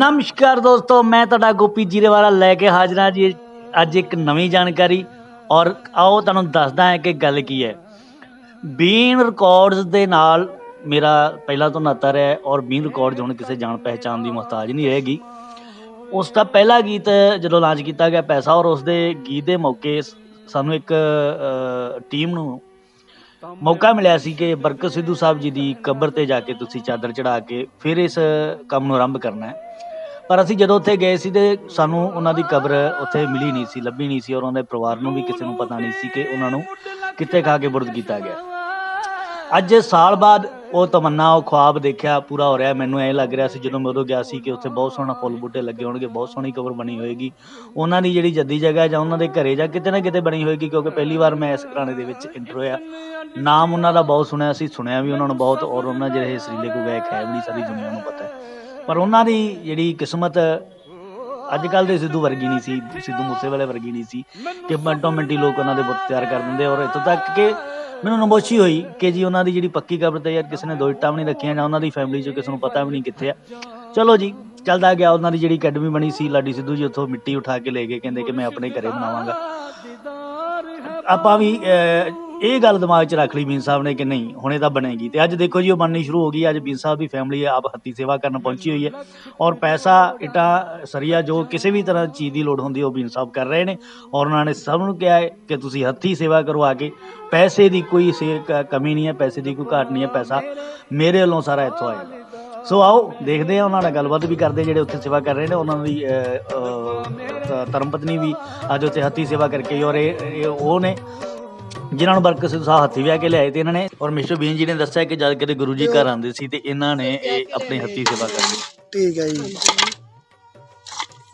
ਨਮਸਕਾਰ ਦੋਸਤੋ, ਮੈਂ ਤੁਹਾਡਾ ਗੋਪੀ ਜੀਰੇਵਾਲਾ ਲੈ ਕੇ ਹਾਜ਼ਰ ਹਾਂ ਜੀ। ਅੱਜ ਇੱਕ ਨਵੀਂ ਜਾਣਕਾਰੀ ਔਰ ਆਓ ਤੁਹਾਨੂੰ ਦੱਸਦਾ ਹਾਂ ਕਿ ਗੱਲ ਕੀ ਹੈ। ਬੀਨ ਰਿਕਾਰਡਸ ਦੇ ਨਾਲ ਮੇਰਾ ਪਹਿਲਾਂ ਤੋਂ ਨਾਤਾ ਰਿਹਾ ਔਰ ਬੀਨ ਰਿਕਾਰਡਸ ਹੁਣ ਕਿਸੇ ਜਾਣ ਪਹਿਚਾਣ ਦੀ ਮੁਹਤਾਜ ਨਹੀਂ ਰਹੇਗੀ। ਉਸ ਦਾ ਪਹਿਲਾ ਗੀਤ ਜਦੋਂ ਲਾਂਚ ਕੀਤਾ ਗਿਆ ਪੈਸਾ ਔਰ ਉਸ ਦੇ ਗੀਤ ਦੇ ਮੌਕੇ ਸਾਨੂੰ ਇੱਕ ਟੀਮ ਨੂੰ ਮੌਕਾ ਮਿਲਿਆ ਸੀ ਕਿ ਬਰਕਤ ਸਿੱਧੂ ਸਾਹਿਬ ਜੀ ਦੀ ਕਬਰ ਤੇ ਜਾ ਕੇ ਤੁਸੀਂ ਚਾਦਰ ਚੜਾ ਕੇ ਫਿਰ ਇਸ ਕੰਮ ਨੂੰ ਆਰੰਭ ਕਰਨਾ ਹੈ। ਪਰ ਅਸੀਂ ਜਦੋਂ ਉੱਥੇ ਗਏ ਸੀ ਤੇ ਸਾਨੂੰ ਉਹਨਾਂ ਦੀ ਕਬਰ ਉੱਥੇ ਮਿਲੀ ਨਹੀਂ ਸੀ, ਲੱਭੀ ਨਹੀਂ ਸੀ ਔਰ ਉਹਨਾਂ ਦੇ ਪਰਿਵਾਰ ਨੂੰ ਵੀ ਕਿਸੇ ਨੂੰ ਪਤਾ ਨਹੀਂ ਸੀ ਕਿ ਉਹਨਾਂ ਨੂੰ ਕਿੱਥੇ ਖਾ ਕੇ ਬੁਰਦ ਕੀਤਾ ਗਿਆ। ਅੱਜ ਸਾਲ ਬਾਅਦ ਉਹ ਤਮੰਨਾ, ਉਹ ਖੁਆਬ ਦੇਖਿਆ, ਪੂਰਾ ਹੋ ਰਿਹਾ। ਮੈਨੂੰ ਐਂ ਲੱਗ ਰਿਹਾ ਸੀ ਜਦੋਂ ਮੈਂ ਉਦੋਂ ਗਿਆ ਸੀ ਕਿ ਉੱਥੇ ਬਹੁਤ ਸੋਹਣਾ ਫੁੱਲ ਬੂਟੇ ਲੱਗੇ ਹੋਣਗੇ, ਬਹੁਤ ਸੋਹਣੀ ਕਬਰ ਬਣੀ ਹੋਏਗੀ। ਉਹਨਾਂ ਦੀ ਜਿਹੜੀ ਜੱਦੀ ਜਗ੍ਹਾ ਜਾਂ ਉਹਨਾਂ ਦੇ ਘਰੇ ਜਾਂ ਕਿਤੇ ਨਾ ਕਿਤੇ ਬਣੀ ਹੋਏਗੀ ਕਿਉਂਕਿ ਪਹਿਲੀ ਵਾਰ ਮੈਂ ਇਸ ਘਰਾਣੇ ਦੇ ਵਿੱਚ ਇੰਟਰ ਹੋਇਆ। ਨਾਮ ਉਹਨਾਂ ਦਾ ਬਹੁਤ ਸੁਣਿਆ ਸੀ, ਸੁਣਿਆ ਵੀ ਉਹਨਾਂ ਨੂੰ ਬਹੁਤ ਔਰ ਉਹਨਾਂ ਜਿਹੜੇ ਸਰੀਲੇ ਕੋ ਗਾਇਕ ਹੈ ਵੀ ਸਾਰੀ ਦੁਨੀਆ ਨੂੰ ਪਤਾ। ਹੈ ਪਰ ਉਹਨਾਂ ਦੀ ਜਿਹੜੀ ਕਿਸਮਤ ਅੱਜ ਕੱਲ ਦੇ ਸਿੱਧੂ ਵਰਗੀ ਨਹੀਂ ਸੀ, ਸਿੱਧੂ ਮੂਸੇਵਾਲੇ ਵਰਗੀ ਨਹੀਂ ਸੀ ਕਿ ਮਿੰਟੋ ਮਿੰਟੀ ਲੋਕ ਉਹਨਾਂ ਦੇ ਬੁੱਤ ਤਿਆਰ ਕਰ ਦਿੰਦੇ ਔਰ ਇੱਥੋਂ ਤੱਕ ਕਿ ਮੈਨੂੰ ਨਮੋਸ਼ੀ ਹੋਈ ਕਿ ਜੀ ਉਹਨਾਂ ਦੀ ਜਿਹੜੀ ਪੱਕੀ ਕਬਰ ਤੇ ਯਾਰ ਕਿਸੇ ਨੇ ਦੋ ਇੱਟਾਂ ਵੀ ਨਹੀਂ ਰੱਖੀਆਂ ਜਾਂ ਉਹਨਾਂ ਦੀ ਫੈਮਿਲੀ 'ਚ ਕਿਸੇ ਨੂੰ ਪਤਾ ਵੀ ਨਹੀਂ ਕਿੱਥੇ ਆ। ਚਲੋ ਜੀ, ਚੱਲਦਾ ਗਿਆ ਉਹਨਾਂ ਦੀ ਜਿਹੜੀ ਅਕੈਡਮੀ ਬਣੀ ਸੀ, ਲਾਡੀ ਸਿੱਧੂ ਜੀ ਉੱਥੋਂ ਮਿੱਟੀ ਉਠਾ ਕੇ ਲੈ ਗਏ, ਕਹਿੰਦੇ ਕਿ ਮੈਂ ਆਪਣੇ ਘਰੇ ਬਣਾਵਾਂਗਾ। ਆਪਾਂ ਵੀ ਇਹ ਗੱਲ ਦਿਮਾਗ 'ਚ ਰੱਖ ਲਈ ਬੀਨ ਸਾਹਿਬ ਨੇ ਕਿ ਨਹੀਂ ਹੁਣੇ ਤਾਂ ਬਣੇਗੀ ਤੇ ਅੱਜ ਦੇਖੋ ਜੀ ਉਹ ਬਣਨੀ ਸ਼ੁਰੂ ਹੋ ਗਈ ਅੱਜ ਬੀਨ ਸਾਹਿਬ ਦੀ ਫੈਮਿਲੀ ਆਪ ਹੱਥੀ ਸੇਵਾ ਕਰਨ ਪਹੁੰਚੀ ਹੋਈ ਹੈ ਔਰ ਪੈਸਾ ਇਟਾ ਸਰੀਆ ਜੋ ਕਿਸੇ ਵੀ ਤਰ੍ਹਾਂ ਚੀਜ਼ ਦੀ ਲੋੜ ਹੁੰਦੀ ਉਹ ਬੀਨ ਸਾਹਿਬ ਕਰ ਰਹੇ ਨੇ ਔਰ ਉਹਨਾਂ ਨੇ ਸਭ ਨੂੰ ਕਿਹਾ ਹੈ ਕਿ ਤੁਸੀਂ ਹੱਥੀ ਸੇਵਾ ਕਰੋ ਆ ਕੇ। ਪੈਸੇ ਦੀ ਕੋਈ ਸੇ ਕਮੀ ਨਹੀਂ ਹੈ ਪੈਸੇ ਦੀ ਕੋਈ ਘਾਟ ਨਹੀਂ ਹੈ ਪੈਸਾ ਮੇਰੇ ਵੱਲੋਂ ਸਾਰਾ ਇੱਥੋਂ ਆਏਗਾ ਸੋ ਆਓ ਦੇਖਦੇ ਹਾਂ ਉਹਨਾਂ ਨਾਲ ਗੱਲਬਾਤ ਵੀ ਕਰਦੇ ਜਿਹੜੇ ਉੱਥੇ ਸੇਵਾ ਕਰ ਰਹੇ ਨੇ ਉਹਨਾਂ ਦੀ ਅਹ, ਧਰਮ ਪਤਨੀ ਵੀ ਅੱਜ ਉੱਥੇ ਹੱਥੀ ਸੇਵਾ ਕਰਕੇ ਔਰ ਇਹ ਇਹ ਉਹ ਨੇ। ਜਿਨ੍ਹਾਂ ਨੂੰ ਬਰਕਤ ਸਿੱਧੂ ਸਾਹਿਬ ਹੱਥੀ ਵਿਆਹ ਕੇ ਲਿਆਏ ਤੇ ਇਹਨਾਂ ਨੇ ਔਰ ਮਿਸਟਰ ਬੀਨ ਜੀ ਨੇ ਦੱਸਿਆ ਕਿ ਜਦ ਕਦੇ ਗੁਰੂ ਜੀ ਘਰ ਆਉਂਦੇ ਸੀ ਤੇ ਇਹਨਾਂ ਨੇ ਇਹ ਆਪਣੇ ਹੱਥੀ ਸੇਵਾ ਕਰਨੀ ਠੀਕ ਹੈ ਜੀ।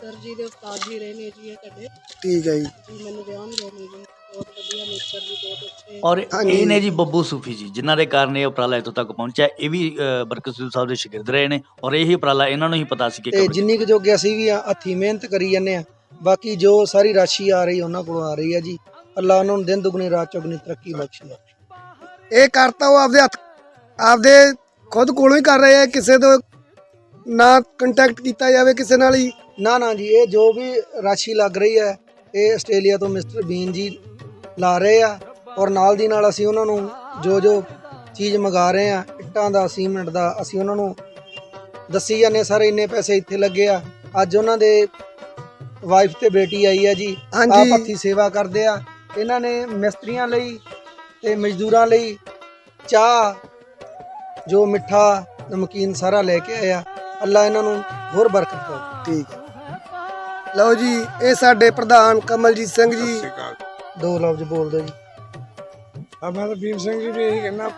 ਸਰ ਜੀ ਦੇ ਉਸਤਾਦ ਜੀ ਰਹੇ ਨੇ ਜੀ ਇਹ ਤੁਹਾਡੇ ਠੀਕ ਹੈ ਜੀ। ਜੀ ਮੈਨੂੰ ਬਿਆਨ ਗਏ ਨੇ ਜੀ। ਬਹੁਤ ਵਧੀਆ ਨੇਚਰ ਵੀ ਬਹੁਤ ਅੱਛੇ। ਔਰ। ਇਹ ਨੇ ਜੀ ਬੱਬੂ ਸੂਫੀ ਜੀ ਜਿਨ੍ਹਾਂ ਦੇ ਕਾਰਨ ਇਹ ਉਪਰਾਲਾ ਇੱਥੋਂ ਤੱਕ ਪਹੁੰਚਿਆ। ਇਹ ਵੀ ਬਰਕਤ ਸਿੱਧੂ ਸਾਹਿਬ ਦੇ ਸ਼ਾਗਿਰਦ ਰਹੇ ਨੇ ਔਰ ਇਹੀ ਉਪਰਾਲਾ ਇਹਨਾਂ ਨੂੰ ਹੀ ਪਤਾ ਸੀ ਕਿ ਤੇ ਕਬਰ- ਜਿੰਨੀ ਕੁ ਜੋਗੇ ਅਸੀਂ ਵੀ ਆ ਹੱਥੀ ਮਿਹਨਤ ਕਰੀ ਜਾਂਦੇ ਆ। ਬਾਕੀ ਜੋ ਸਾਰੀ ਰਾਸ਼ੀ ਆ ਰਹੀ ਉਹਨਾਂ ਕੋਲੋਂ ਆ ਰਹੀ ਹੈ ਜੀ। ਅੱਲਾ ਉਹਨਾਂ ਨੂੰ ਦਿਨ ਦੁਗਣੀ ਰਾਤ ਚੌਗਣੀ ਤਰੱਕੀ ਬਖਸ਼ੇ। ਇਹ ਕਰਤਾ ਉਹ ਆਪਦੇ ਹੱਥ ਆਪਦੇ ਖੁਦ ਕੋਲੋਂ ਹੀ ਕਰ ਰਹੇ ਆ ਕਿਸੇ ਤੋਂ ਨਾ ਕੰਟੈਕਟ ਕੀਤਾ ਜਾਵੇ ਕਿਸੇ ਨਾਲ ਹੀ। ਨਾ ਨਾ ਜੀ ਇਹ ਜੋ ਵੀ ਰਾਸ਼ੀ ਲੱਗ ਰਹੀ ਹੈ ਇਹ ਆਸਟ੍ਰੇਲੀਆ ਤੋਂ ਮਿਸਟਰ ਬੀਨ ਜੀ ਲਾ ਰਹੇ ਆ ਔਰ ਨਾਲ ਦੀ ਨਾਲ ਅਸੀਂ ਉਹਨਾਂ ਨੂੰ ਜੋ ਜੋ ਚੀਜ਼ ਮੰਗਾ ਰਹੇ ਆ ਇੱਟਾਂ ਦਾ ਸੀਮੈਂਟ ਦਾ ਅਸੀਂ ਉਹਨਾਂ ਨੂੰ ਦੱਸੀ ਜਾਂਦੇ ਸਰ ਇੰਨੇ ਪੈਸੇ ਇੱਥੇ ਲੱਗੇ ਆ। ਅੱਜ ਉਹਨਾਂ ਦੇ ਵਾਈਫ ਤੇ ਬੇਟੀ ਆਈ ਹੈ ਜੀ ਆਪ ਹੱਥੀ ਸੇਵਾ ਕਰਦੇ ਆ ਇਹਨਾਂ ਨੇ ਮਿਸਤਰੀਆਂ ਲਈ ਤੇ ਮਜ਼ਦੂਰਾਂ ਲਈ ਚਾਹ ਜੋ ਮਿੱਠਾ ਨਮਕੀਨ ਸਾਰਾ ਲੈ ਕੇ ਆਇਆ। ਅੱਲਾ ਇਹਨਾਂ ਨੂੰ ਹੋਰ ਬਰਕਤ ਦੇ ਠੀਕ ਲਓ ਜੀ ਇਹ ਸਾਡੇ ਪ੍ਰਧਾਨ ਕਮਲਜੀਤ ਸਿੰਘ ਜੀ। ਦੋ ਲਫ਼ਜ਼ ਬੋਲ ਦਿਓ ਜੀ। ਆ ਮੈਂ ਤਾਂ ਭੀਮ ਸਿੰਘ ਜੀ ਵੀ ਇਹੀ ਕਹਿੰਦਾ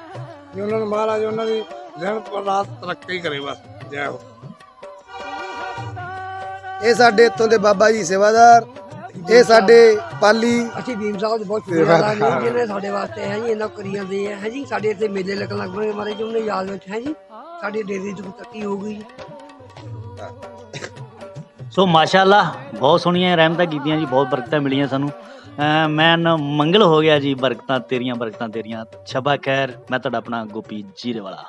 ਵੀ ਉਹਨਾਂ ਨੂੰ ਮਹਾਰਾਜ ਉਹਨਾਂ ਦੀ ਦਿਨ ਰਾਤ ਤਰੱਕੀ ਕਰੇ ਬਸ। ਜੈ ਹੋ। ਇਹ ਸਾਡੇ ਇੱਥੋਂ ਦੇ ਬਾਬਾ ਜੀ ਸੇਵਾਦਾਰ। ਇਹ ਸਾਡੇ ਪਾਲੀ ਅਸੀਂ ਭੀਮ ਸਾਹਿਬ ਦੇ ਬਹੁਤ ਸ਼ੁਕਰੀਆ ਨੇ ਜਿਹਨੇ ਸਾਡੇ ਵਾਸਤੇ ਹੈ ਜੀ ਇਹਨਾਂ ਕਰੀ ਜਾਂਦੇ ਆ। ਹੈ ਜੀ ਸਾਡੇ ਇੱਥੇ ਮੇਲੇ ਲੱਗਣ ਲੱਗ ਪਏ ਮਾਰੇ ਜੀ ਉਹਨੇ ਯਾਦ ਵਿੱਚ ਹੈ ਜੀ ਸਾਡੀ ਡੇਰੀ ਦੀ ਤਰੱਕੀ ਹੋ ਗਈ। ਸੋ ਮਾਸ਼ਾਅੱਲਾ ਬਹੁਤ ਸੋਹਣੀਆਂ ਰਹਿਮਤਾਂ ਕੀਤੀਆਂ ਜੀ ਬਹੁਤ ਬਰਕਤਾਂ ਮਿਲੀਆਂ ਸਾਨੂੰ। ਮੈਂ ਨਾ ਮੰਗਲ ਹੋ ਗਿਆ ਜੀ ਬਰਕਤਾਂ ਤੇਰੀਆਂ ਬਰਕਤਾਂ ਤੇਰੀਆਂ। ਸ਼ਬਾ ਖੈਰ ਮੈਂ ਤੁਹਾਡਾ ਆਪਣਾ ਗੋਪੀ ਜੀਰੇ ਵਾਲਾ